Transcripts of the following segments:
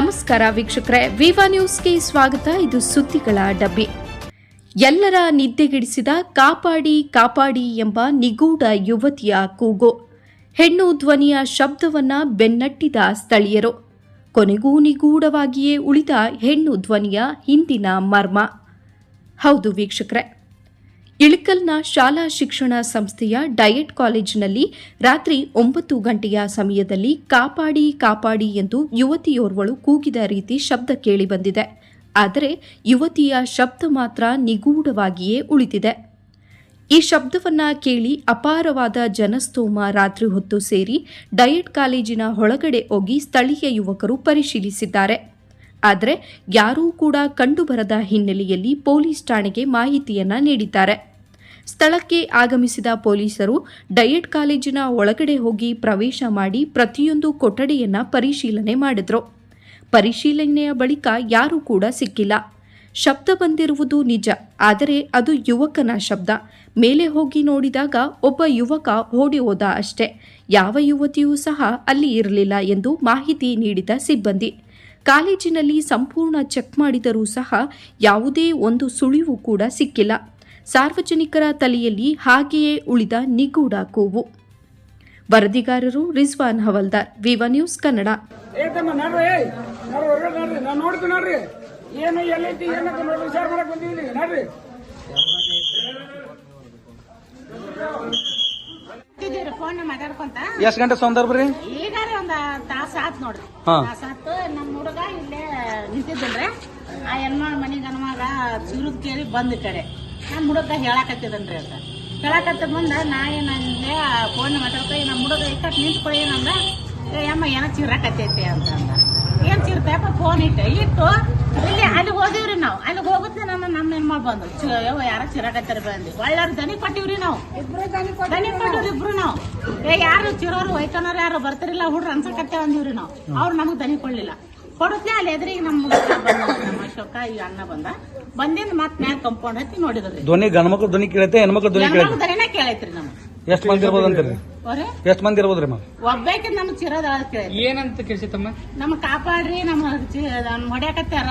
ನಮಸ್ಕಾರ ವೀಕ್ಷಕರೇ, ವಿವಾ ನ್ಯೂಸ್ಗೆ ಸ್ವಾಗತ. ಇದು ಸುದ್ದಿಗಳ ಡಬ್ಬಿ. ಎಲ್ಲರ ನಿದ್ದೆಗೆಡಿಸಿದ ಕಾಪಾಡಿ ಕಾಪಾಡಿ ಎಂಬ ನಿಗೂಢ ಯುವತಿಯ ಕೂಗು. ಹೆಣ್ಣು ಧ್ವನಿಯ ಶಬ್ದವನ್ನ ಬೆನ್ನಟ್ಟಿದ ಸ್ಥಳೀಯರು. ಕೊನೆಗೂ ನಿಗೂಢವಾಗಿಯೇ ಉಳಿದ ಹೆಣ್ಣು ಧ್ವನಿಯ ಹಿಂದಿನ ಮರ್ಮ. ಹೌದು ವೀಕ್ಷಕರೇ ಇಳಕಲ್ನ ಶಾಲಾ ಶಿಕ್ಷಣ ಸಂಸ್ಥೆಯ ಡಯಟ್ ಕಾಲೇಜಿನಲ್ಲಿ ರಾತ್ರಿ ಒಂಬತ್ತು ಗಂಟೆಯ ಸಮಯದಲ್ಲಿ ಕಾಪಾಡಿ ಕಾಪಾಡಿ ಎಂದು ಯುವತಿಯೋರ್ವಳು ಕೂಗಿದ ರೀತಿ ಶಬ್ದ ಕೇಳಿಬಂದಿದೆ ಆದರೆ ಯುವತಿಯ ಶಬ್ದ ಮಾತ್ರ ನಿಗೂಢವಾಗಿಯೇ ಉಳಿದಿದೆ. ಈ ಶಬ್ದವನ್ನ ಕೇಳಿ ಅಪಾರವಾದ ಜನಸ್ತೋಮ ರಾತ್ರಿ ಹೊತ್ತು ಸೇರಿ ಡಯಟ್ ಕಾಲೇಜಿನ ಒಳಗಡೆ ಹೋಗಿ ಸ್ಥಳೀಯ ಯುವಕರು ಪರಿಶೀಲಿಸಿದ್ದಾರೆ. ಆದರೆ ಯಾರೂ ಕೂಡ ಕಂಡುಬರದ ಹಿನ್ನೆಲೆಯಲ್ಲಿ ಪೊಲೀಸ್ ಠಾಣೆಗೆ ಮಾಹಿತಿಯನ್ನ ನೀಡಿದ್ದಾರೆ. ಸ್ಥಳಕ್ಕೆ ಆಗಮಿಸಿದ ಪೊಲೀಸರು ಡಯಟ್ ಕಾಲೇಜಿನ ಒಳಗಡೆ ಹೋಗಿ ಪ್ರವೇಶ ಮಾಡಿ ಪ್ರತಿಯೊಂದು ಕೊಠಡಿಯನ್ನ ಪರಿಶೀಲನೆ ಮಾಡಿದರು. ಪರಿಶೀಲನೆಯ ಬಳಿಕ ಯಾರೂ ಕೂಡ ಸಿಕ್ಕಿಲ್ಲ. ಶಬ್ದ ಬಂದಿರುವುದು ನಿಜ, ಆದರೆ ಅದು ಯುವಕನ ಶಬ್ದ. ಮೇಲೆ ಹೋಗಿ ನೋಡಿದಾಗ ಒಬ್ಬ ಯುವಕ ಓಡಿ ಹೋದ ಅಷ್ಟೇ. ಯಾವ ಯುವತಿಯೂ ಸಹ ಅಲ್ಲಿ ಇರಲಿಲ್ಲ ಎಂದು ಮಾಹಿತಿ ನೀಡಿದ ಸಿಬ್ಬಂದಿ. ಕಾಲೇಜಿನಲ್ಲಿ ಸಂಪೂರ್ಣ ಚೆಕ್ ಮಾಡಿದರೂ ಸಹ ಯಾವುದೇ ಒಂದು ಸುಳಿವು ಕೂಡ ಸಿಕ್ಕಿಲ್ಲ. ಸಾರ್ವಜನಿಕರ ತಲೆಯಲ್ಲಿ ಹಾಗೆಯೇ ಉಳಿದ ನಿಗೂಢ ಕೂವು. ವರದಿಗಾರರು ರಿಜ್ವಾನ್ ಹವಲ್ದಾರ್ ವಿವ ನ್ಯೂಸ್ ಕನ್ನಡ. ಎಷ್ಟ್ ಗಂಟೆ ಸಂದರ್ಭ ರೀ ಈಗ ಒಂದ್ ತಾಸ ಆತ್ ನೋಡ್ರಿ. ಹುಡುಗ ಇಲ್ಲೇ ನಿಂತಿದ್ದಲ್ರಿ ಆ ಹೆಣ್ಮಾಳ ಮನಿ ಗಣಮಗ ಚುರುದ್ ಕೇಳಿ ಬಂದ್ ಕಡೆ. ನಮ್ ಹುಡುಗ ಹೇಳಾಕತ್ತಿದನ್ರಿ ಅಂತ. ಹೇಳಾಕತ್ತ ಮುಂದ ನಾ ಏನಂದೆ ಫೋನ್ ಮಾತಾಡ್ತಾ ನಮ್ಮ ಹುಡುಗ ಇಕ್ಕಟ್ ನಿಂತ್ಕೊಳ್ಳಿ ಏನಂದ? ಅಮ್ಮ ಏನೋ ಚಿರಾಕತ್ತೈತಿ ಅಂತ ಅಂದ. ಏನ್ ಚಿರ್ತಪ್ಪ ಫೋನ್ ಇಟ್ಟೆ. ಇಟ್ಟು ಇಲ್ಲಿ ಅಲ್ಲಿ ಹೋದಿವ್ರಿ ನಾವು. ಅಲ್ಲಿ ಹೋಗುತ್ತೆ ನನ್ನ ನಮ್ಮ ಹೆಣ್ಮಾಳ್ ಬಂದು. ಯವ್ವ ಯಾರ ಚಿರಾಕತ್ತಾರ ಬಂದು. ಒಳ್ಳೆ ದನಿ ಕೊಟ್ಟಿವ್ರಿ ನಾವು. ದನಿ ಕೊಟ್ಟಿವ್ರಿ ಇಬ್ರು ನಾವು. ಏ ಯಾರು ಚಿರೋರು ವೈಕನವ್ರು ಯಾರು ಬರ್ತಾರಿಲ್ಲ ಹುಡ್ರು ಅನ್ಸಕತ್ತೆ ಅಂದಿವ್ರಿ ನಾವು. ಅವ್ರು ನಮಗೆ ದನಿ ಕೊಡ್ಲಿಲ್ಲ. ಕೊಡುತ್ತೆ ಅಲ್ಲಿ ಎದ್ರಿ ನಮ್ಮ ಹುಡುಗ ಬಂದ ನಮ್ಮ ಅಶೋಕ ಈ ಅಣ್ಣ ಬಂದ. ಬಂದಿಂದ ಮತ್ ಮ್ಯಾಲ ಕಂಪೌಂಡ್ ಹತ್ತಿ ನೋಡಿದ್ರಿ. ಧ್ವನಿ ಗಂಡ್ಮಕ್ಳು ಧ್ವನಿ ಕೇಳತ್ತೆ ಹೆಣ್ಮಕ್ಳು ಧ್ವನಿ ಕೇಳತ್ತೆ ಹೆಣ್ಮಕ್ಳು ದನಿನ ಕೇಳೈತ್ರಿ ನಮ್ ಎಷ್ಟ್ ಮಂದಿ ಇರ್ಬೋದು ಅಂತೀರಿ? ಅವ್ರೆ ಎಷ್ಟ್ ಮಂದಿ ಇರ್ಬೋದ್ರಿ ಮ್ಯಾಮ್? ಒಬ್ಬಾಕಿ ನಮ್ ಚಿರೋದ ಕೇಳೈತಿ ಏನಂತ ಕೇಳಿಸಿತಮ್ಮ ನಮ್ಮ ಕಾಪಾಡ್ರಿ ನಮ್ಮ ನಮ್ ಹೊಡ್ಯಾಕತ್ತಾರ.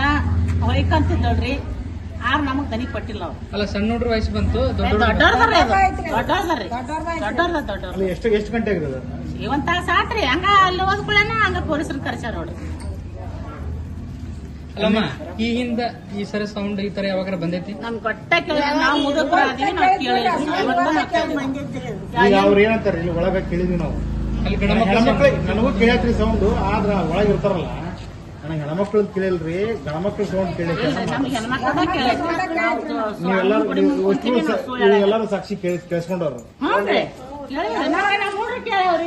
ಹೊಯ್ಕಂತಿದ್ದಳ್ರಿ ಆರ್ ನಮಗ್ ದನಿ ಕೊಟ್ಟಿಲ್ಲ ಅವ್ರು. ಅಲ್ಲ ಸಣ್ಣ ಹುಡ್ರ ವಯಸ್ಸು ಬಂತು ದೊಡ್ಡ ಎಷ್ಟು ಎಷ್ಟು ಗಂಟೆ ಆಗಿರೋದು ಒಂದ್ ತಾಸ ಆತ್ರಿ ಹಂಗ ಅಲ್ಲಿ ಹೋದ್ಕೊಳ್ಳೇನ ಹಂಗ ಪೊಲೀಸರು ಕರ್ಸ್ಯಾರ ನೋಡ್ರಿ ಅಲ್ಲಮ್ಮ ಈ ಹಿಂದ ಈ ಸರಿ ಸೌಂಡ್ ಈ ತರ ಯಾವಾಗ ಬಂದೈತಿ? ನಮ್ ನಾವು ಮುದುಕರ ಅದೀವಿ ನಾವು. ಈಗ ಅವ್ರು ಏನಂತಾರೆ ಇಲ್ಲಿ ಒಳಗ ಕೇಳಿದ್ವಿ ನಾವು. ಅಲ್ಲಿ ಹೆಣ್ಮಕ್ಳು ನನಗೂ ಕೇಳತ್ರಿ ಸೌಂಡ್ ಆದ್ರ ಒಳಗ ಇರ್ತಾರಲ್ಲ. ನನಗೆ ಹೆಣ್ಮಕ್ಳು ಕೇಳಿಲ್ರಿ ಗಣಮಕ್ಳು ಸೌಂಡ್ ಕೇಳಿದ್ರಿ ನಮ್ಗೆ ನಾವು ನಾವು. ಎಲ್ಲರೂ ಸಾಕ್ಷಿ ಕೇಳಿ ಕೇಳಿಸ್ಕೊಂಡವ್ರು. ನಾವ್ ಹುಡ್ರು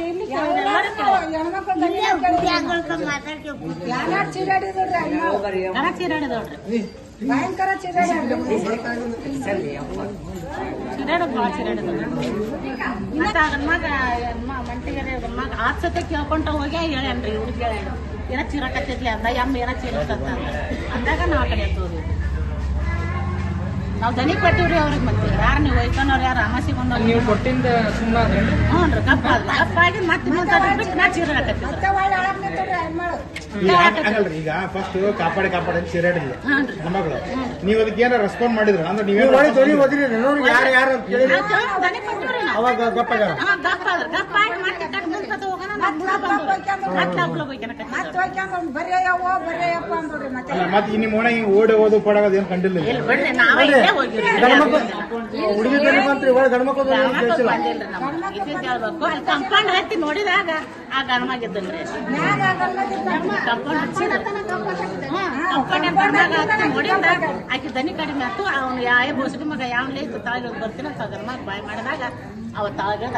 ಮಂಟಿಗೆರೆ ಗಂಡ್ಮಗ ಆತ್ ಸತೆ ಹೇಳ್ಯಾನ್ರಿ ಹುಡುಗ ಹೇಳ್ಯಾನ ಏನ ಚೀರಕತ್ತಿದ್ಲಿ ಅಂದ. ಎಮ್ಮ ಏನ ಚೀರಕತ್ತ ಅಂದ ಅಂದಾಗ ಆ ಕಡೆ ಹೋದ್ವಿ ನಾವ್ ದನಿ ಕೊಟ್ಟಿವ್ರಿ ಅವ್ರಿಗೆ ಮತ್ತೆ ಯಾರು ನೀವು ಒಯ್ಕೊಂಡವ್ರು ಯಾರು ಅಮಾಸಿ ಬಂದವ್ರು ನೀವು ಕೊಟ್ಟಿಂದ ಸುಮ್ಮನೆ ಹ್ಞೂ ರೀ ಕಪ್ಪ ಕಪ್ಪಾಗಿ ಮತ್ತೆ ಬಿಟ್ಟು ನಾ ಚೀರಕತ್ತಿದ್ರು ಈಗ ಹಂಗಲ್ರಿ ಈಗ ಫಸ್ಟ್ ಕಾಪಾಡಿ ಕಾಪಾಡಿ ಅಂತ ಸೇರಾಡಿದ್ವಿ ಹ್ಞೂ ರೀ. ಹೆಣ್ಮಕ್ಳು ನೀವ್ ಅದಕ್ಕೆ ಏನಾರ ರೆಸ್ಪಾಂಡ್ ಮಾಡಿದ್ರ? ಅಂದ್ರೆ ನೀವೇನು ಯಾರು ಯಾರು ನಾವು. ಆಗಿ ಮತ್ತೆ ನಿಮ್ಮ ಓಣ ಓಡಿ ಓದು ಪಡೋದು ಏನ್ ಕಂಡಿಲ್ಲ. ಹುಡುಗಿ ಬಂತ್ರಿ ಒಳಗೆ ಹೇಳ್ಬೇಕು. ಅಲ್ಲಿ ಕಂಪೌಂಡ್ ಹತ್ತಿ ನೋಡಿದಾಗ ಆ ಗಣಮಾಗಿದ್ದನ್ರಿ ನೋಡಿದಾಗ ಆಕಿ ದನಿ ಕಡಿಮೆ ಆಯ್ತು ಅವ್ನು ಯಾವ ಬೋಸಡಿ ಮಗ ಯಾವ ತಾಯಿ ತಾಳಿ ಬರ್ತೀನಿ ಅಂತ ಗಣಮಾಗ ಬಾಯ್ ಮಾಡಿದಾಗ ಅವ ತಾಯಿ ಬಂದ